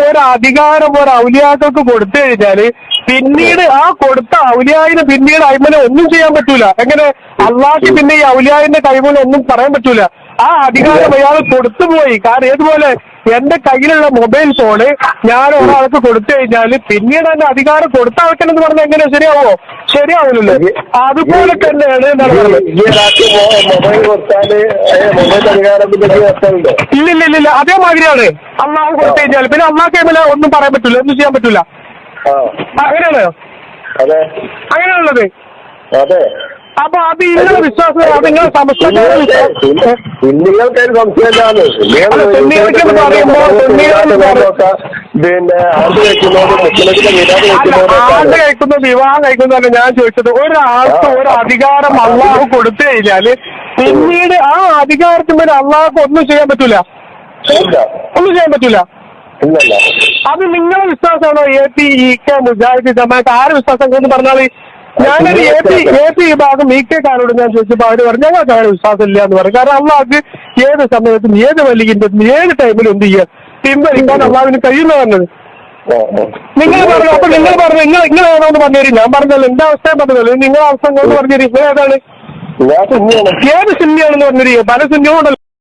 ഒരു അധികാരം ഒരു ഔലിയാക്കൾക്ക് കൊടുത്തു കഴിഞ്ഞാൽ പിന്നീട് ആ കൊടുത്ത ഔലിയായിന് പിന്നീട് അയ്മനെ ഒന്നും ചെയ്യാൻ പറ്റൂല. എങ്ങനെ? അള്ളാഹ്ക്ക് പിന്നെ ഈ ഔലിയായിന്റെ കൈമൂലം ഒന്നും പറയാൻ പറ്റൂല. ആ അധികാരം അയാൾ കൊടുത്തുപോയി. കാരണം ഏതുപോലെ എന്റെ കയ്യിലുള്ള മൊബൈൽ ഫോണ് ഞാൻ ഒരാൾക്ക് കൊടുത്തു കഴിഞ്ഞാൽ പിന്നീട് എന്റെ അധികാരം കൊടുത്ത ആൾക്കെന്ന് പറഞ്ഞാൽ എങ്ങനെ ശരിയാവോ? ശരിയാവില്ലല്ലോ. അതുപോലെ തന്നെയാണ് മൊബൈൽ കൊടുത്താൽ മൊബൈൽ ഇല്ല ഇല്ല ഇല്ല അതേമാതിരിയാണ്. അള്ളാഹു കൊടുത്തു കഴിഞ്ഞാൽ പിന്നെ അള്ളാഹ് കൈമല ഒന്നും പറയാൻ പറ്റൂല ഒന്നും ചെയ്യാൻ പറ്റൂല. അങ്ങനെയാണ്. അങ്ങനെയാണുള്ളത്. അതെ. അപ്പൊ അത് ഇന്ന വിശ്വാസം അത് നിങ്ങളുടെ സംസ്ഥാന വിശ്വാസം കുഞ്ഞുങ്ങൾക്ക് ഒരു സംശയമില്ലാന്ന്. അല്ല, സുന്നികൾക്ക് എന്ന് പറയുമ്പോ സുന്നികൾ എന്ന് പറ- പിന്നെ ആണ്ട് കഴിക്കുന്നവരും മുസ്ലിമിന്റെ വിരാട് അല്ല ആണ്ട് കഴിക്കുന്നവരൊക്കെ കഴിക്കുന്ന വിവാഹം കഴിക്കുന്നതല്ല ഞാൻ ചോദിച്ചത്? ഒരാൾക്ക് ഒരു അധികാരം അള്ളാഹു കൊടുത്തു കഴിഞ്ഞാൽ പിന്നീട് ആ അധികാരത്തിന് മേലെ അള്ളാഹുക്ക് ഒന്നും ചെയ്യാൻ പറ്റൂല. ഇല്ല. ഒന്നും ചെയ്യാൻ പറ്റൂല. ഇല്ലല്ല. അത് നിങ്ങളുടെ വിശ്വാസമാണോ? A P E K Mujahid Jamaat ആര് വിശ്വാസം എന്ന് പറഞ്ഞാൽ ഞാനൊരു എ പി എ പി വിഭാഗം ഇ കെ കാരോട് ഞാൻ ചോദിച്ചപ്പോൾ അവർ പറഞ്ഞു ഞങ്ങൾക്ക് അങ്ങനെ വിശ്വാസം ഇല്ല എന്ന് പറഞ്ഞു. കാരണം അള്ളാഹ് ഏത് സമയത്തും ഏത് വലികിന്റെ ഏത് ടൈമിലും എന്ത് ചെയ്യുക പിൻവലിക്കാൻ അള്ളാഹുവിന് കഴിയുന്ന പറഞ്ഞത്. നിങ്ങൾ പറഞ്ഞു അപ്പൊ നിങ്ങൾ പറഞ്ഞു നിങ്ങൾ നിങ്ങൾ ഏതാണെന്ന് പറഞ്ഞുതരും. ഞാൻ പറഞ്ഞല്ലോ എന്റെ അവസ്ഥയും പറഞ്ഞല്ലോ നിങ്ങളുടെ അവസ്ഥ കൊണ്ട് പറഞ്ഞുതരും. നിങ്ങൾ ഏതാണ്? ഏത് സിനിമയാണെന്ന് പറഞ്ഞിരിക്കുക പല സിനിമയും ഉണ്ടല്ലോ.